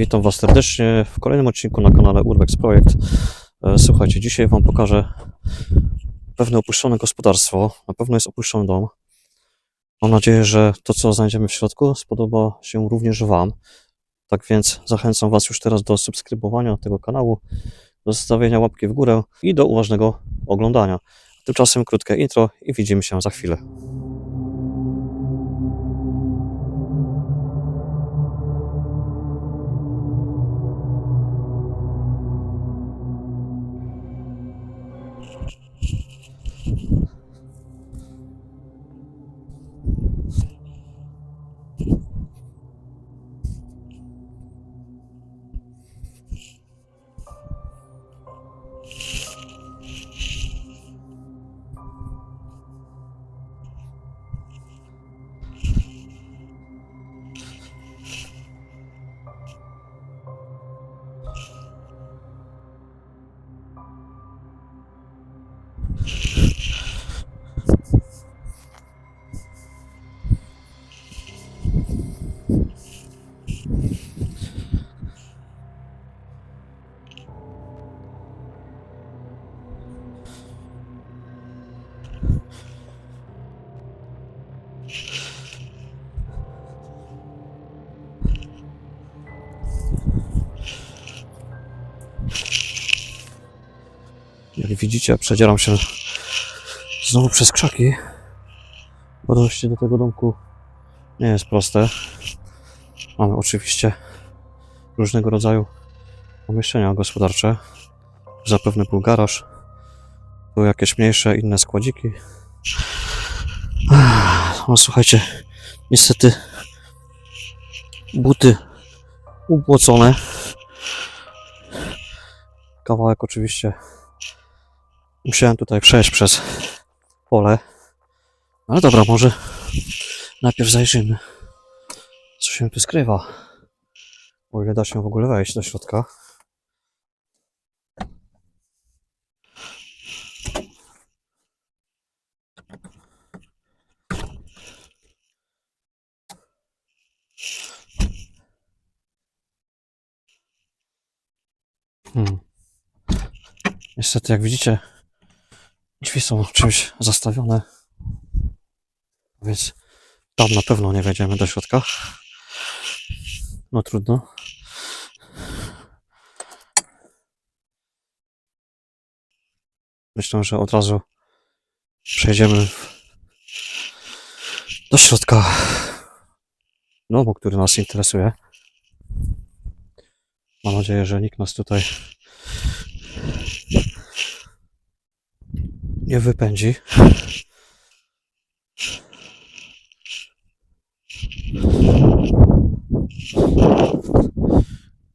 Witam Was serdecznie w kolejnym odcinku na kanale Urbex Projekt. E, Słuchajcie, dzisiaj Wam pokażę pewne opuszczone gospodarstwo. Na pewno jest opuszczony dom. Mam nadzieję, że to, co znajdziemy w środku, spodoba się również Wam. Tak więc zachęcam Was już teraz do subskrybowania tego kanału, do zostawienia łapki w górę i do uważnego oglądania. Tymczasem krótkie intro i widzimy się za chwilę. Widzicie, przedzieram się znowu przez krzaki, bo dojście do tego domku nie jest proste. Mamy oczywiście różnego rodzaju pomieszczenia gospodarcze. Zapewne był garaż, były jakieś mniejsze, inne składziki. No słuchajcie, niestety buty ubłocone. Kawałek oczywiście Musiałem tutaj przejść przez pole. Ale dobra, może najpierw zajrzymy, co się tu skrywa. O ile da się w ogóle wejść do środka. Hmm. Niestety, jak widzicie, drzwi są czymś zastawione, więc tam na pewno nie wejdziemy do środka. No trudno. Myślę, że od razu przejdziemy do środka domu, który nas interesuje. Mam nadzieję, że nikt nas tutaj nie wypędzi.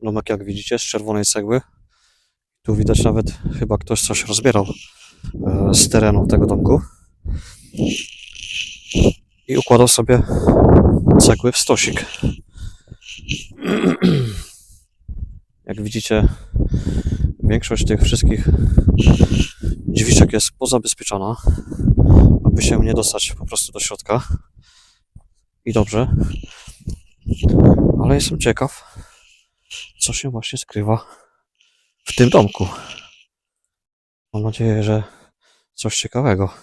Domek, jak widzicie, z czerwonej cegły. Tu widać nawet chyba ktoś coś rozbierał e, z terenu tego domku. I układał sobie cegły w stosik. Jak widzicie, większość tych wszystkich drzwiczek jest pozabezpieczona, aby się nie dostać po prostu do środka. I dobrze. Ale jestem ciekaw, co się właśnie skrywa w tym domku. Mam nadzieję, że coś ciekawego.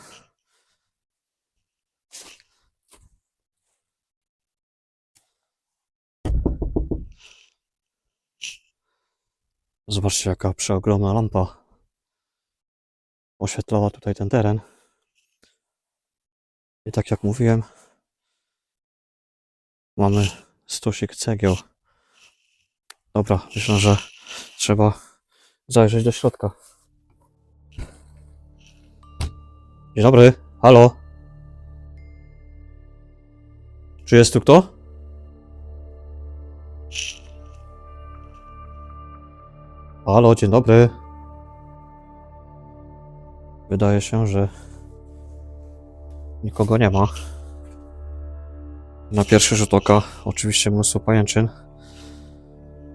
Zobaczcie, jaka przeogromna lampa oświetlała tutaj ten teren. I tak jak mówiłem, mamy stosik cegieł. Dobra, myślę, że trzeba zajrzeć do środka. Dzień dobry, halo. Czy jest tu kto? Halo, dzień dobry. Wydaje się, że nikogo nie ma. Na pierwszy rzut oka oczywiście mnóstwo pajęczyn,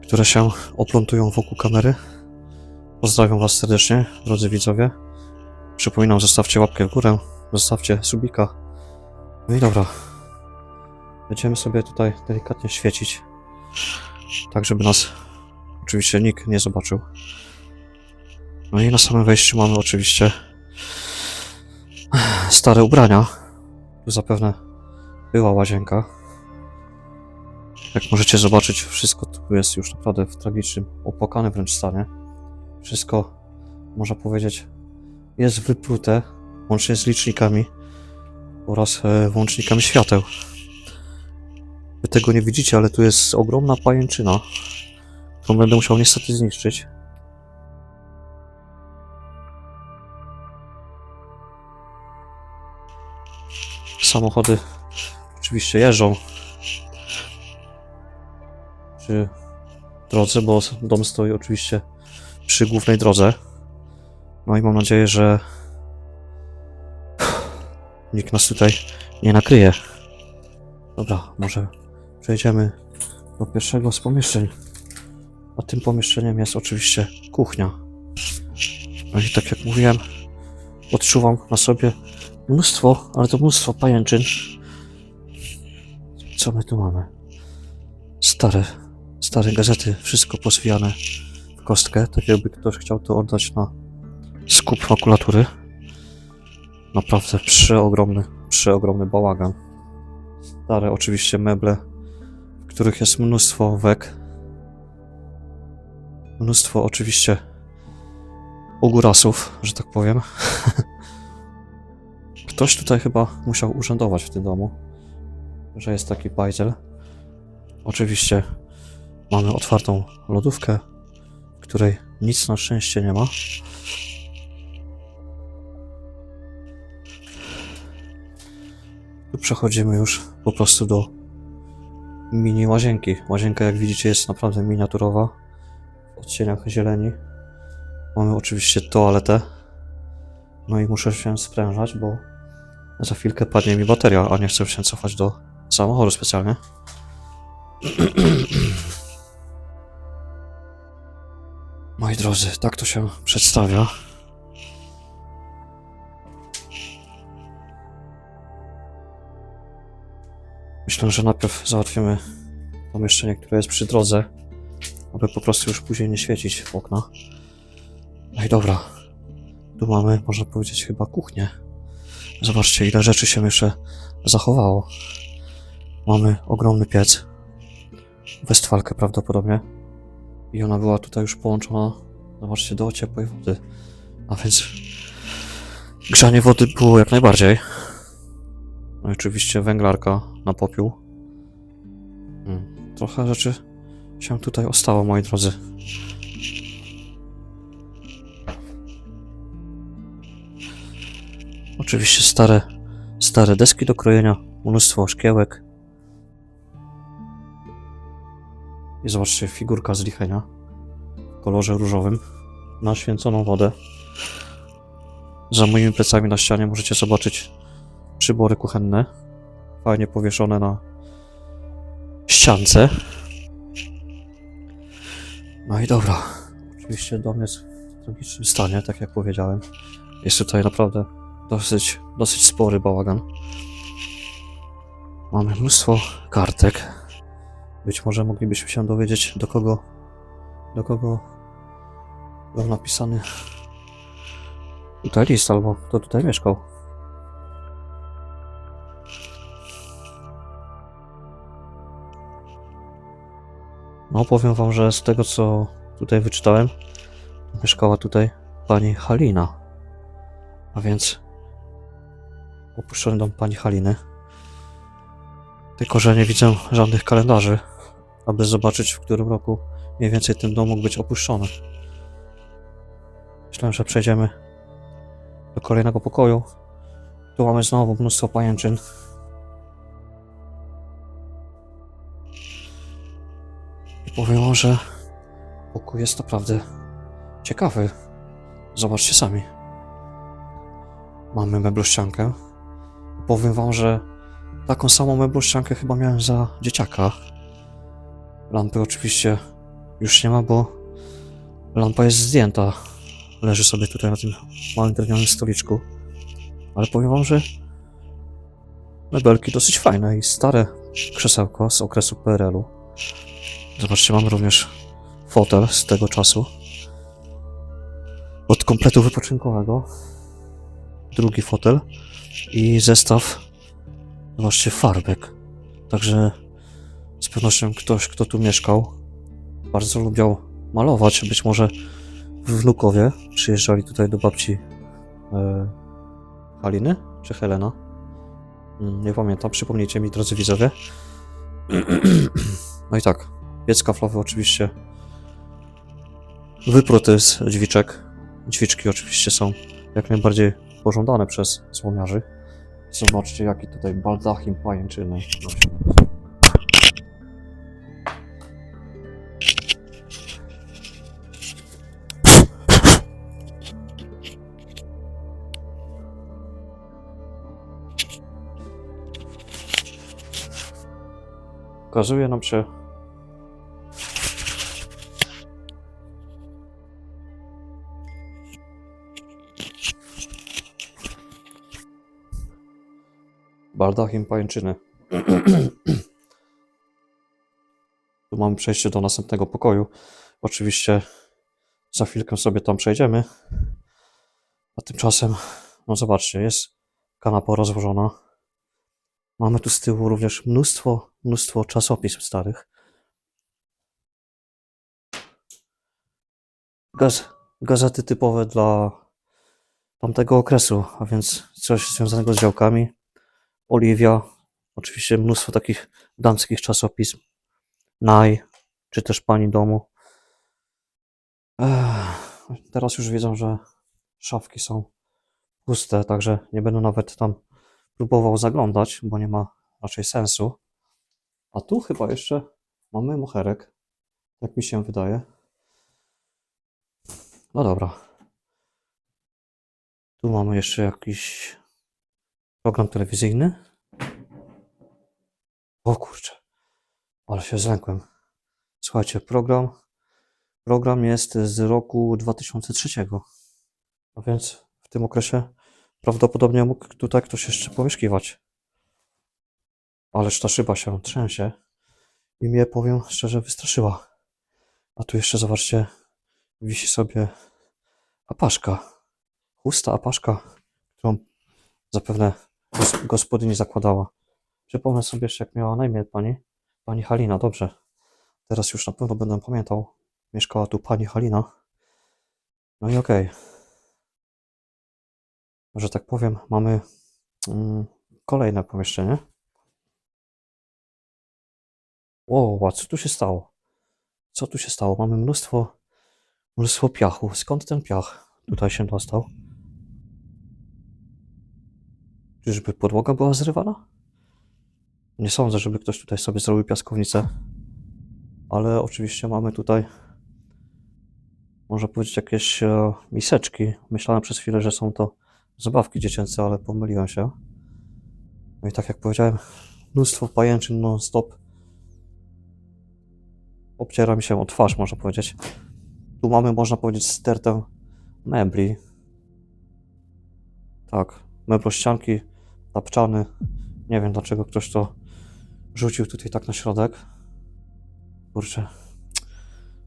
które się oplątują wokół kamery. Pozdrawiam Was serdecznie, drodzy widzowie. Przypominam, zostawcie łapkę w górę, zostawcie subika. No i dobra. Będziemy sobie tutaj delikatnie świecić. tak żeby nas oczywiście nikt nie zobaczył. No i na samym wejściu mamy oczywiście stare ubrania. Tu zapewne była łazienka. Jak możecie zobaczyć, wszystko tu jest już naprawdę w tragicznym, opłakanym wręcz stanie. Wszystko, można powiedzieć, jest wyplute, łącznie z licznikami oraz e, świateł. Wy tego nie widzicie, ale tu jest ogromna pajęczyna, którą będę musiał niestety zniszczyć. Samochody oczywiście jeżdżą przy drodze, bo dom stoi oczywiście przy głównej drodze. No i mam nadzieję, że nikt nas tutaj nie nakryje. Dobra, może przejdziemy do pierwszego z pomieszczeń. A tym pomieszczeniem jest oczywiście kuchnia. No i tak jak mówiłem, odczuwam na sobie mnóstwo, ale to mnóstwo pajęczyn. Co my tu mamy? Stare, stare gazety, wszystko pozwijane w kostkę, tak jakby ktoś chciał to oddać na skup makulatury. Naprawdę przeogromny, przeogromny bałagan. Stare oczywiście meble, w których jest mnóstwo wek. Mnóstwo oczywiście ogórasów, że tak powiem. Ktoś tutaj chyba musiał urzędować w tym domu, że jest taki bajzel. Oczywiście mamy otwartą lodówkę, w której nic na szczęście nie ma. Tu przechodzimy już po prostu do mini łazienki. Łazienka, jak widzicie, jest naprawdę miniaturowa odcieniach zieleni. Mamy oczywiście toaletę. No i muszę się sprężać, bo za chwilkę padnie mi bateria, a nie chcę się cofać do samochodu specjalnie. Moi drodzy, tak to się przedstawia. Myślę, że najpierw załatwimy pomieszczenie, które jest przy drodze, aby po prostu już później nie świecić w okna. No i dobra. Tu mamy, można powiedzieć, chyba kuchnię. Zobaczcie, ile rzeczy się jeszcze zachowało. Mamy ogromny piec. Westfalkę prawdopodobnie. I ona była tutaj już połączona, zobaczcie, do ciepłej wody. A więc grzanie wody było jak najbardziej. No i oczywiście węglarka na popiół. Mm, Trochę rzeczy się tutaj ostało, moi drodzy. Oczywiście stare, stare deski do krojenia, mnóstwo szkiełek. I zobaczcie, figurka z lichenia w kolorze różowym na święconą wodę. Za moimi plecami na ścianie możecie zobaczyć przybory kuchenne, fajnie powieszone na ściance. No i dobra, oczywiście dom jest w tragicznym stanie, tak jak powiedziałem. Jest tutaj naprawdę dosyć, dosyć spory bałagan. Mamy mnóstwo kartek. Być może moglibyśmy się dowiedzieć, do kogo, do kogo był napisany tutaj list, albo kto tutaj mieszkał. No, powiem wam, że z tego, co tutaj wyczytałem, mieszkała tutaj pani Halina. A więc opuszczony dom pani Haliny. Tylko, że nie widzę żadnych kalendarzy, aby zobaczyć, w którym roku mniej więcej ten dom mógł być opuszczony. Myślę, że przejdziemy do kolejnego pokoju. Tu mamy znowu mnóstwo pajęczyn. Wam, że pokój jest naprawdę ciekawy. Zobaczcie sami. Mamy meblościankę. Powiem wam, że taką samą meblościankę chyba miałem za dzieciaka. Lampy oczywiście już nie ma, bo lampa jest zdjęta. Leży sobie tutaj na tym małym drewnianym stoliczku. Ale powiem wam, że mebelki dosyć fajne i stare krzesełko z okresu PRL-u. Zobaczcie, mamy również fotel z tego czasu. Od kompletu wypoczynkowego. Drugi fotel i zestaw, zobaczcie, farbek. Także z pewnością ktoś, kto tu mieszkał, bardzo lubiał malować. Być może wnukowie przyjeżdżali tutaj do babci e, Haliny czy Helena. Mm, Nie pamiętam, przypomnijcie mi, drodzy widzowie. No i tak, piec kaflowy oczywiście wypruty z dźwiczek. Dźwiczki oczywiście są jak najbardziej pożądane przez słomiarzy. Zobaczcie, jaki tutaj baldachim pajęczyny. Okazuje nam się, baldachim pajęczyny. tu mamy przejście do następnego pokoju. Oczywiście za chwilkę sobie tam przejdziemy. A tymczasem, no zobaczcie, jest kanapa rozłożona. Mamy tu z tyłu również mnóstwo, mnóstwo czasopism starych. Gaz, gazety typowe dla tamtego okresu, a więc coś związanego z działkami. Oliwia, oczywiście mnóstwo takich damskich czasopism. Naj, czy też Pani Domu. Ech, teraz już wiedzą, że szafki są puste, także nie będę nawet tam próbował zaglądać, bo nie ma raczej sensu. A tu chyba jeszcze mamy moherek, jak mi się wydaje. No dobra. Tu mamy jeszcze jakiś program telewizyjny. O kurczę, ale się zlękłem. Słuchajcie, program, program jest z roku 2003. A więc w tym okresie prawdopodobnie mógł tutaj ktoś jeszcze pomieszkiwać. Ależ ta szyba się trzęsie i mnie, powiem szczerze, wystraszyła. A tu jeszcze, zobaczcie, wisi sobie apaszka. Chusta apaszka, którą zapewne gospodyni zakładała. Przypomnę sobie jeszcze, jak miała na imię pani. Pani Halina, dobrze. Teraz już na pewno będę pamiętał. Mieszkała tu pani Halina. No i okej. Że tak powiem, mamy mm, kolejne pomieszczenie. O, a co tu się stało? Co tu się stało? Mamy mnóstwo, mnóstwo piachu. Skąd ten piach tutaj się dostał? Czyżby podłoga była zrywana? Nie sądzę, żeby ktoś tutaj sobie zrobił piaskownicę. Ale oczywiście mamy tutaj, można powiedzieć, jakieś e, miseczki. Myślałem przez chwilę, że są to zabawki dziecięce, ale pomyliłem się. No i tak jak powiedziałem, mnóstwo pajęczyn non-stop. Obciera mi się o twarz, można powiedzieć. Tu mamy, można powiedzieć, stertę mebli. Tak, meblościanki, tapczany. Nie wiem, dlaczego ktoś to rzucił tutaj tak na środek. Kurczę.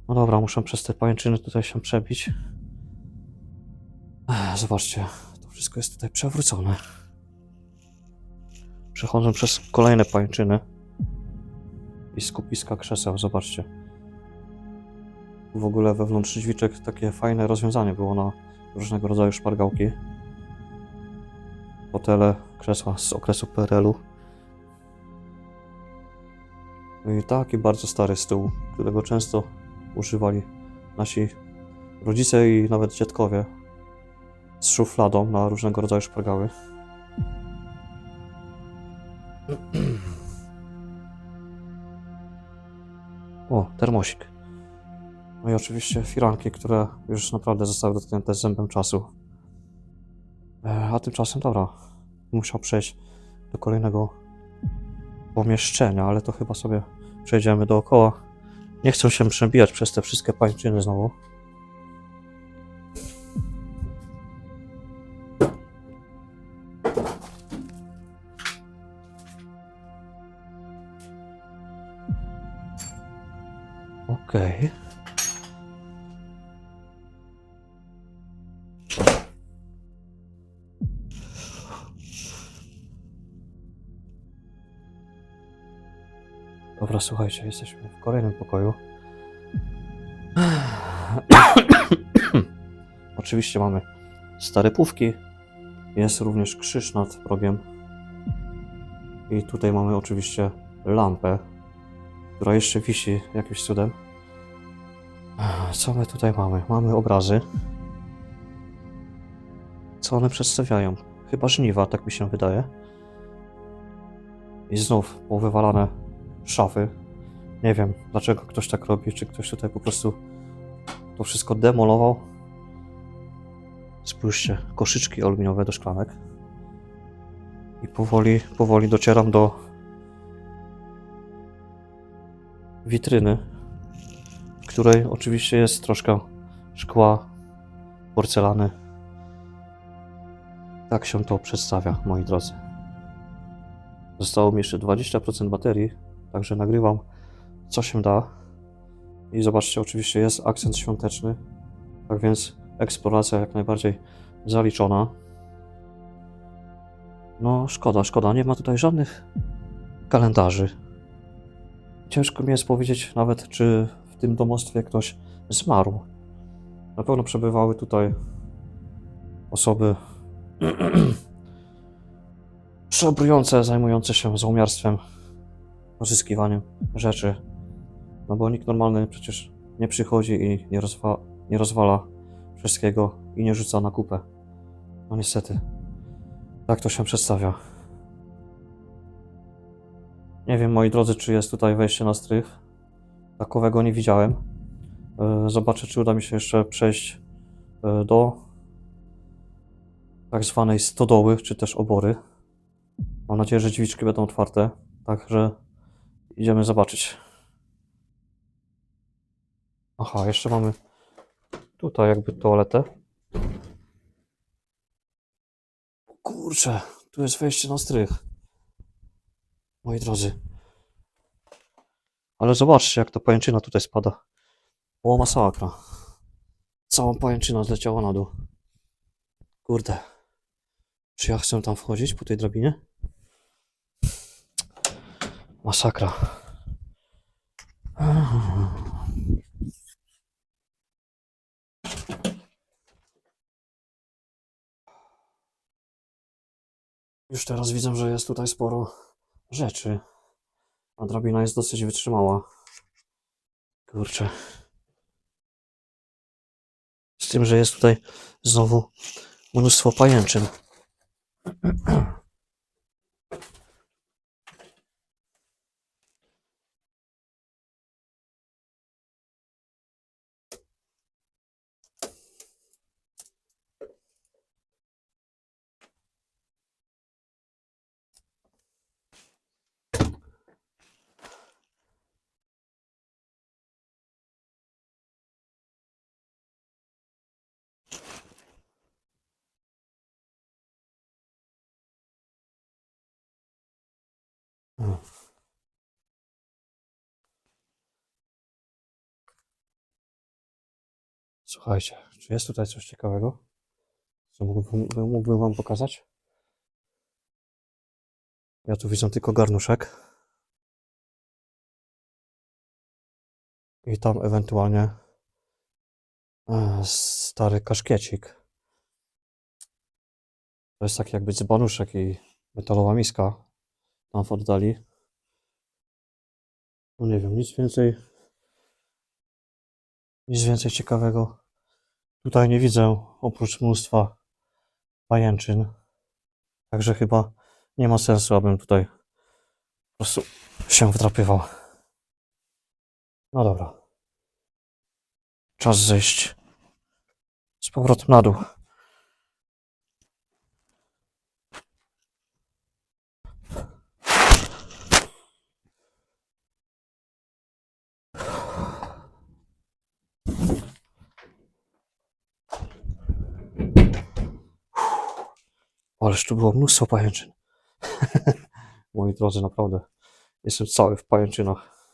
No dobra, muszę przez te pajęczyny tutaj się przebić. Ech, Zobaczcie, to wszystko jest tutaj przewrócone. Przechodzę przez kolejne pajęczyny i skupiska krzeseł, zobaczcie. W ogóle wewnątrz drzwiczek takie fajne rozwiązanie było na różnego rodzaju szpargałki. Fotele, krzesła z okresu PRL-u. No I taki bardzo stary stół, którego często używali nasi rodzice i nawet dziadkowie z szufladą na różnego rodzaju szpargały. O, termosik. No i oczywiście firanki, które już naprawdę zostały dotknięte zębem czasu. E, A tymczasem, dobra, musiał przejść do kolejnego pomieszczenia, ale to chyba sobie przejdziemy dookoła. Nie chcę się przebijać przez te wszystkie pańczyny znowu. Okej. Słuchajcie, jesteśmy w kolejnym pokoju. Oczywiście mamy stare pówki. Jest również krzyż nad progiem. I tutaj mamy oczywiście lampę, która jeszcze wisi jakimś cudem. Co my tutaj mamy? Mamy obrazy. Co one przedstawiają? Chyba żniwa, tak mi się wydaje. I znów powywalane szafy. Nie wiem, dlaczego ktoś tak robi, czy ktoś tutaj po prostu to wszystko demolował. Spójrzcie, koszyczki aluminiowe do szklanek. I powoli, powoli docieram do witryny, w której oczywiście jest troszkę szkła, porcelany. Tak się to przedstawia, moi drodzy. Zostało mi jeszcze 20% baterii, także nagrywam co się da. I zobaczcie, oczywiście jest akcent świąteczny, tak więc eksploracja jak najbardziej zaliczona. No, szkoda, szkoda, nie ma tutaj żadnych kalendarzy. Ciężko mi jest powiedzieć nawet, czy w tym domostwie ktoś zmarł. Na pewno przebywały tutaj osoby przebrujące, zajmujące się złomiarstwem, pozyskiwaniem rzeczy. No bo nikt normalny przecież nie przychodzi i nie, rozwa nie rozwala wszystkiego i nie rzuca na kupę. No niestety. Tak to się przedstawia. Nie wiem, moi drodzy, czy jest tutaj wejście na strych. Takowego nie widziałem. E, Zobaczę, czy uda mi się jeszcze przejść e, do tak zwanej stodoły, czy też obory. Mam nadzieję, że drzwiczki będą otwarte, także idziemy zobaczyć. Aha, jeszcze mamy tutaj jakby toaletę. Kurczę, tu jest wejście na strych. Moi drodzy. Ale zobaczcie, jak ta pajęczyna tutaj spada. O, masakra. Cała pajęczyna zleciała na dół. Kurde. Czy ja chcę tam wchodzić po tej drabinie? Masakra. Już teraz widzę, że jest tutaj sporo rzeczy. A drabina jest dosyć wytrzymała. Kurczę. Z tym, że jest tutaj znowu mnóstwo pajęczyn. Słuchajcie, czy jest tutaj coś ciekawego? Co mógłbym, mógłbym wam pokazać? Ja tu widzę tylko garnuszek. I tam ewentualnie e, stary kaszkiecik. To jest taki jakby dzbanuszek i metalowa miska tam w oddali. No nie wiem, nic więcej nic więcej ciekawego tutaj nie widzę, oprócz mnóstwa pajęczyn. Także chyba nie ma sensu, abym tutaj po prostu się wdrapywał. No dobra. Czas zejść z powrotem na dół. Ależ tu było mnóstwo pajęczyn. Moi drodzy, naprawdę. Jestem cały w pajęczynach.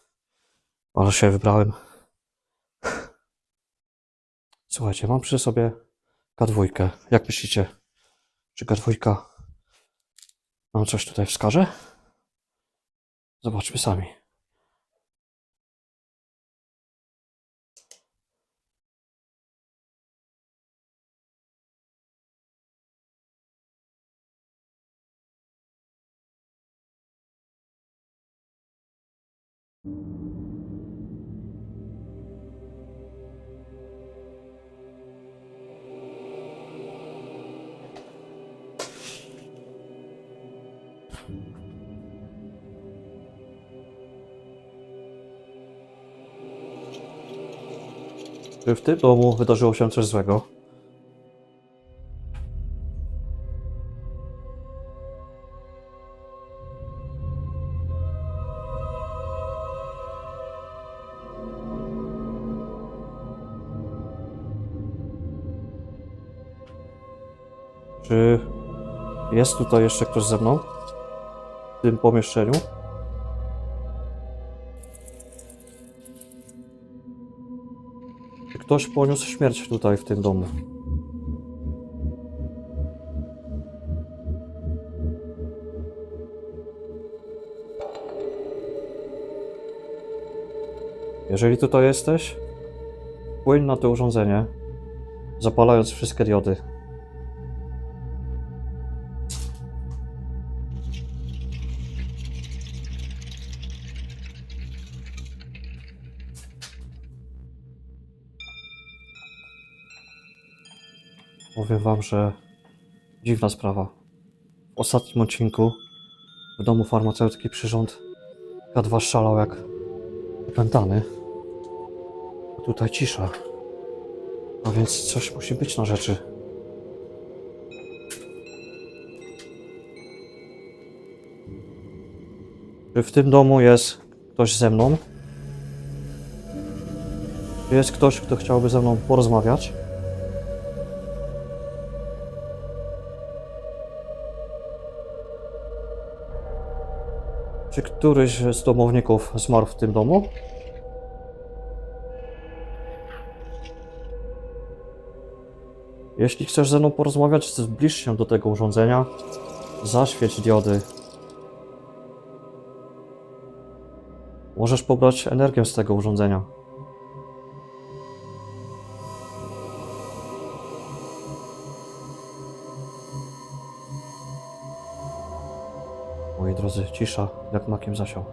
Ale się wybrałem. Słuchajcie, mam przy sobie K2. Jak myślicie? Czy K2 nam coś tutaj wskaże? Zobaczmy sami. Czy w tym domu wydarzyło się coś złego? Czy jest tutaj jeszcze ktoś ze mną? W tym pomieszczeniu? Ktoś poniósł śmierć tutaj w tym domu? Jeżeli tutaj jesteś, płyń na to urządzenie, zapalając wszystkie diody. Powiem wam, że dziwna sprawa. W ostatnim odcinku w domu farmaceutki przyrząd K2 szalał jak opętany. A tutaj cisza. A więc coś musi być na rzeczy. Czy w tym domu jest ktoś ze mną? Czy jest ktoś, kto chciałby ze mną porozmawiać? Czy któryś z domowników zmarł w tym domu? Jeśli chcesz ze mną porozmawiać, zbliż się do tego urządzenia. Zaświeć diody. Możesz pobrać energię z tego urządzenia. Drodzy, cisza, jak makiem zasiał.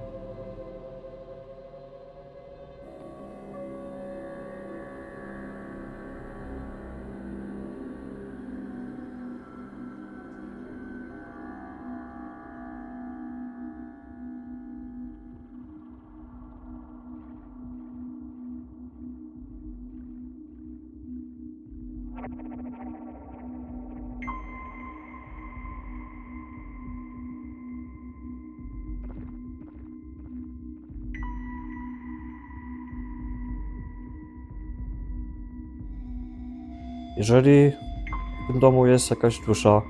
Jeżeli w tym domu jest jakaś dusza,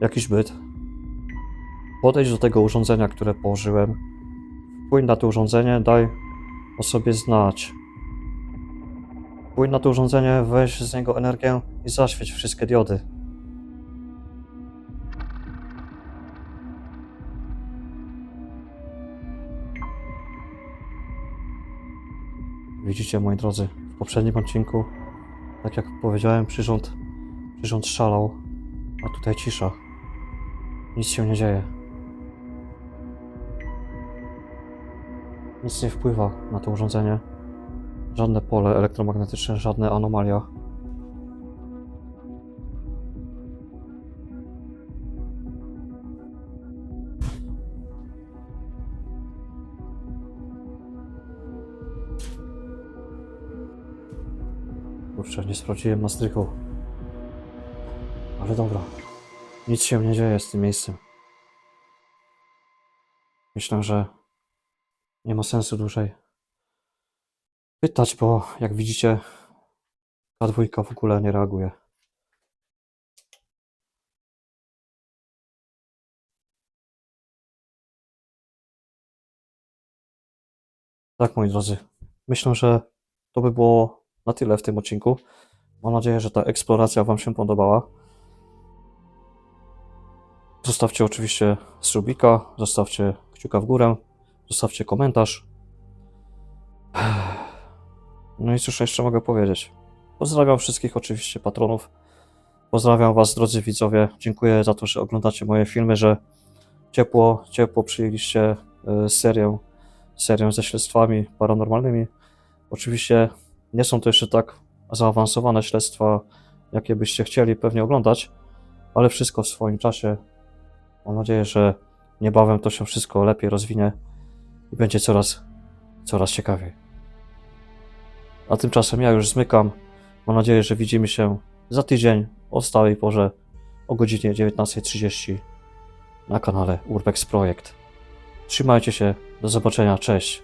jakiś byt, podejdź do tego urządzenia, które położyłem, wpłyń na to urządzenie, daj o sobie znać. Wpłyń na to urządzenie, weź z niego energię i zaświeć wszystkie diody. Widzicie, moi drodzy, w poprzednim odcinku tak jak powiedziałem, przyrząd, przyrząd szalał, a tutaj cisza. Nic się nie dzieje. Nic nie wpływa na to urządzenie. Żadne pole elektromagnetyczne, żadne anomalia. Kurczę, nie sprawdziłem na strychu. Ale dobra. Nic się nie dzieje z tym miejscem. Myślę, że nie ma sensu dłużej pytać, bo jak widzicie, ta dwójka w ogóle nie reaguje. Tak, moi drodzy. Myślę, że to by było na tyle w tym odcinku. Mam nadzieję, że ta eksploracja Wam się podobała. Zostawcie oczywiście subika, zostawcie kciuka w górę, zostawcie komentarz. No i cóż jeszcze mogę powiedzieć? Pozdrawiam wszystkich oczywiście patronów. Pozdrawiam Was, drodzy widzowie. Dziękuję za to, że oglądacie moje filmy, że ciepło, ciepło przyjęliście e, serię, serię ze śledztwami paranormalnymi. Oczywiście nie są to jeszcze tak zaawansowane śledztwa, jakie byście chcieli pewnie oglądać, ale wszystko w swoim czasie. Mam nadzieję, że niebawem to się wszystko lepiej rozwinie i będzie coraz, coraz ciekawiej. A tymczasem ja już zmykam. Mam nadzieję, że widzimy się za tydzień o stałej porze o godzinie 19.30 na kanale Urbex Projekt. Trzymajcie się, do zobaczenia, cześć.